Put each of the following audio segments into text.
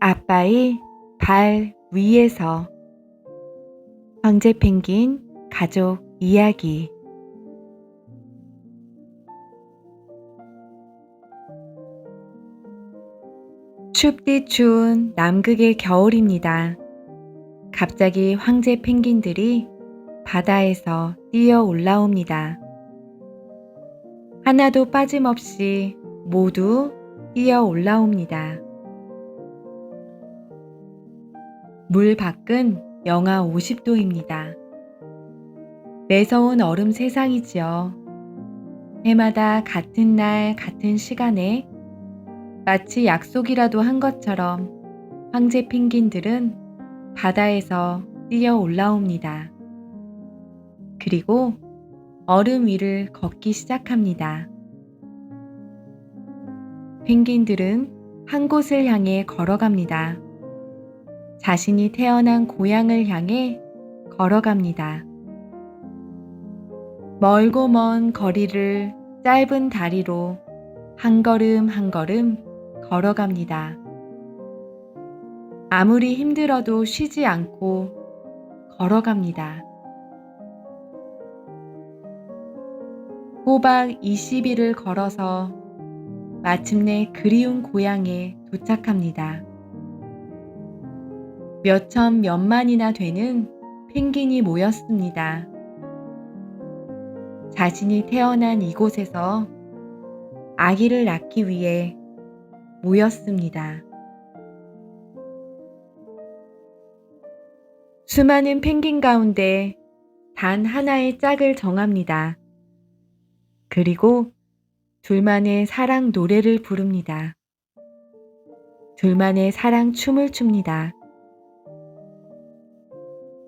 아빠의 발 위에서 황제 펭귄 가족 이야기 춥디 추운 남극의 겨울입니다. 갑자기 황제 펭귄들이 바다에서 뛰어 올라옵니다. 하나도 빠짐없이 모두 뛰어 올라옵니다. 물 밖은 영하 50도입니다. 매서운 얼음 세상이지요. 해마다 같은 날 같은 시간에 마치 약속이라도 한 것처럼 황제 펭귄들은 바다에서 뛰어 올라옵니다. 그리고 얼음 위를 걷기 시작합니다. 펭귄들은 한 곳을 향해 걸어갑니다. 자신이 태어난 고향을 향해 걸어갑니다. 멀고 먼 거리를 짧은 다리로 한 걸음 한 걸음 걸어갑니다. 아무리 힘들어도 쉬지 않고 걸어갑니다. 호박 20일을 걸어서 마침내 그리운 고향에 도착합니다. 몇천 몇만이나 되는 펭귄이 모였습니다. 자신이 태어난 이곳에서 아기를 낳기 위해 모였습니다. 수많은 펭귄 가운데 단 하나의 짝을 정합니다. 그리고 둘만의 사랑 노래를 부릅니다. 둘만의 사랑 춤을 춥니다.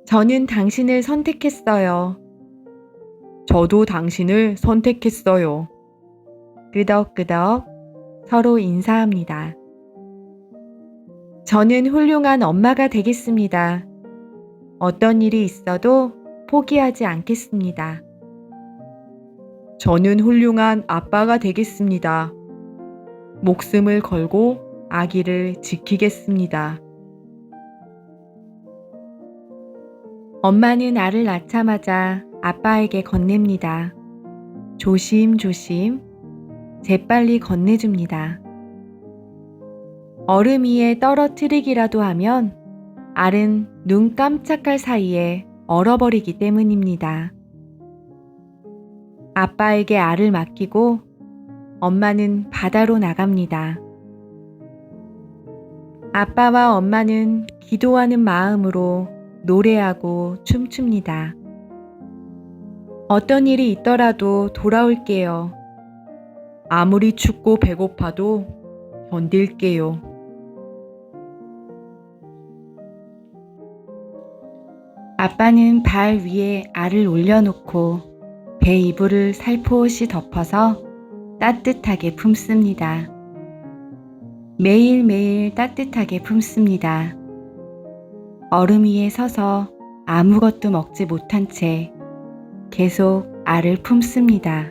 저는 당신을 선택했어요. 저도 당신을 선택했어요. 끄덕끄덕 서로 인사합니다. 저는 훌륭한 엄마가 되겠습니다. 어떤 일이 있어도 포기하지 않겠습니다. 저는 훌륭한 아빠가 되겠습니다. 목숨을 걸고 아기를 지키겠습니다. 엄마는 알을 낳자마자 아빠에게 건넵니다. 조심조심 재빨리 건네줍니다. 얼음 위에 떨어뜨리기라도 하면 알은 눈 깜짝할 사이에 얼어버리기 때문입니다. 아빠에게 알을 맡기고 엄마는 바다로 나갑니다. 아빠와 엄마는 기도하는 마음으로 노래하고 춤춥니다. 어떤 일이 있더라도 돌아올게요. 아무리 춥고 배고파도 견딜게요. 아빠는 발 위에 알을 올려놓고 배 이불을 살포시 덮어서 따뜻하게 품습니다. 매일매일 따뜻하게 품습니다. 얼음 위에 서서 아무것도 먹지 못한 채 계속 알을 품습니다.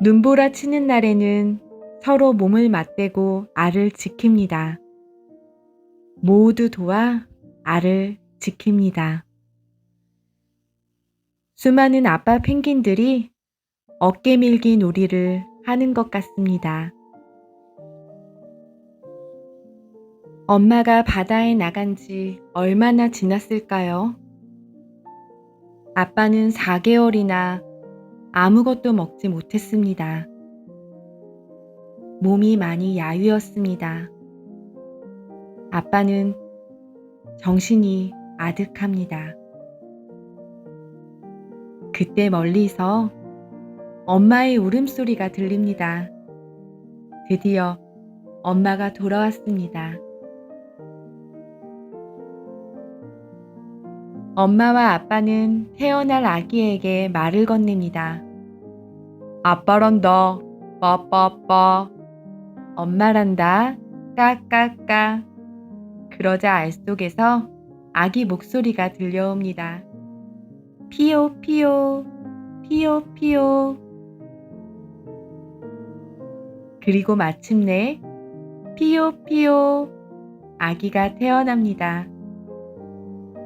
눈보라 치는 날에는 서로 몸을 맞대고 알을 지킵니다. 모두 도와 알을 지킵니다. 수많은 아빠 펭귄들이 어깨 밀기 놀이를 하는 것 같습니다. 엄마가 바다에 나간 지 얼마나 지났을까요? 아빠는 4개월이나 아무것도 먹지 못했습니다. 몸이 많이 야위었습니다. 아빠는 정신이 아득합니다. 그때 멀리서 엄마의 울음소리가 들립니다. 드디어 엄마가 돌아왔습니다. 엄마와 아빠는 태어날 아기에게 말을 건넵니다. 아빠란다. 빠빠빠. 엄마란다. 까까까. 그러자 알 속에서 아기 목소리가 들려옵니다. 피요 피요 피요 피요 그리고 마침내 피요피요 아기가 태어납니다.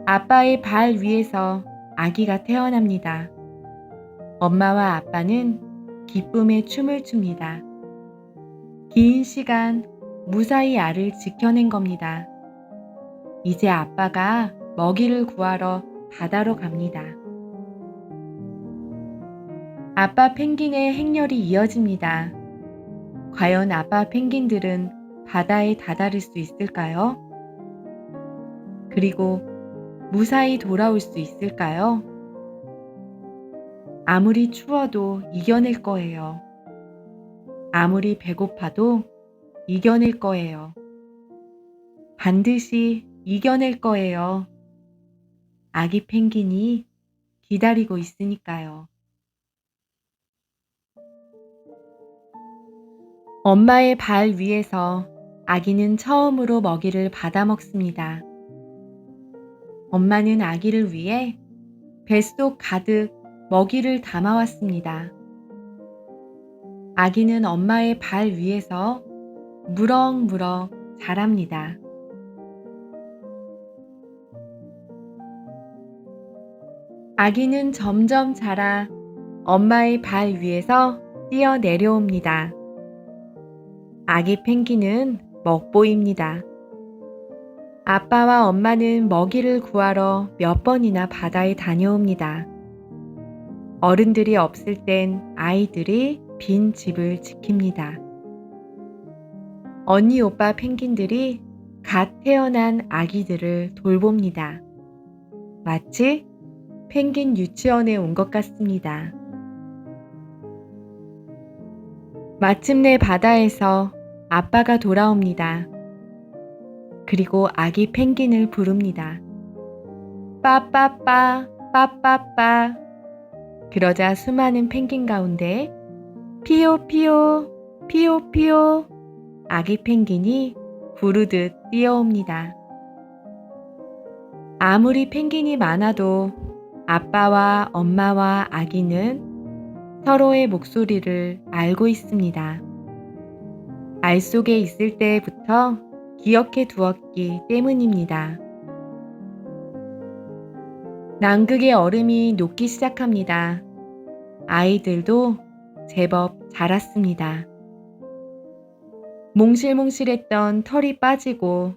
아빠의 발 위에서 아기가 태어납니다. 엄마와 아빠는 기쁨의 춤을 춥니다. 긴 시간 무사히 알을 지켜낸 겁니다. 이제 아빠가 먹이를 구하러 바다로 갑니다. 아빠 펭귄의 행렬이 이어집니다. 과연 아빠 펭귄들은 바다에 다다를 수 있을까요? 그리고 무사히 돌아올 수 있을까요? 아무리 추워도 이겨낼 거예요. 아무리 배고파도 이겨낼 거예요. 반드시 이겨낼 거예요. 아기 펭귄이 기다리고 있으니까요. 엄마의 발 위에서 아기는 처음으로 먹이를 받아 먹습니다. 엄마는 아기를 위해 뱃속 가득 먹이를 담아왔습니다. 아기는 엄마의 발 위에서 무럭무럭 자랍니다. 아기는 점점 자라 엄마의 발 위에서 뛰어 내려옵니다. 아기 펭귄은 먹보입니다. 아빠와 엄마는 먹이를 구하러 몇 번이나 바다에 다녀옵니다. 어른들이 없을 땐 아이들이 빈 집을 지킵니다. 언니 오빠 펭귄들이 갓 태어난 아기들을 돌봅니다. 마치 펭귄 유치원에 온 것 같습니다. 마침내 바다에서 아빠가 돌아옵니다. 그리고 아기 펭귄을 부릅니다. 빠빠빠, 빠빠빠. 그러자 수많은 펭귄 가운데 피요피요, 피요피요. 아기 펭귄이 부르듯 뛰어옵니다. 아무리 펭귄이 많아도 아빠와 엄마와 아기는 서로의 목소리를 알고 있습니다. 알 속에 있을 때부터 기억해 두었기 때문입니다. 남극의 얼음이 녹기 시작합니다. 아이들도 제법 자랐습니다. 몽실몽실했던 털이 빠지고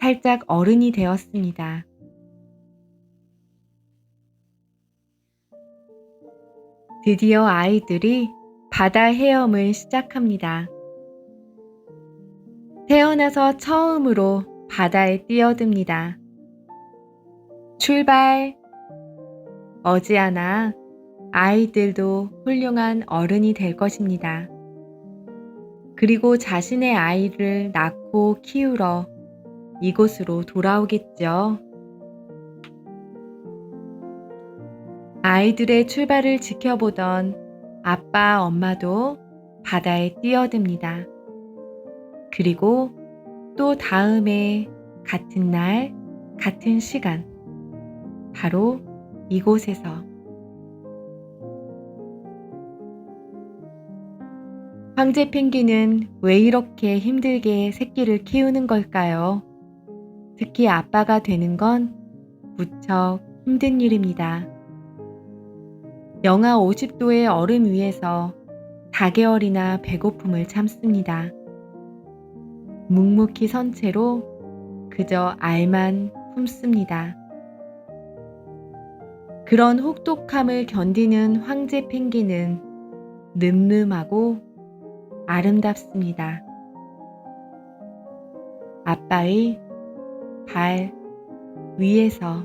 살짝 어른이 되었습니다. 드디어 아이들이 바다 헤엄을 시작합니다. 태어나서 처음으로 바다에 뛰어듭니다. 출발! 어지않아 아이들도 훌륭한 어른이 될 것입니다. 그리고 자신의 아이를 낳고 키우러 이곳으로 돌아오겠죠. 아이들의 출발을 지켜보던 아빠, 엄마도 바다에 뛰어듭니다. 그리고 또 다음에 같은 날, 같은 시간, 바로 이곳에서 황제 펭귄은 왜 이렇게 힘들게 새끼를 키우는 걸까요? 특히 아빠가 되는 건 무척 힘든 일입니다. 영하 50도의 얼음 위에서 4개월이나 배고픔을 참습니다. 묵묵히 선 채로 그저 알만 품습니다. 그런 혹독함을 견디는 황제 펭귄은 늠름하고 아름답습니다. 아빠의 발 위에서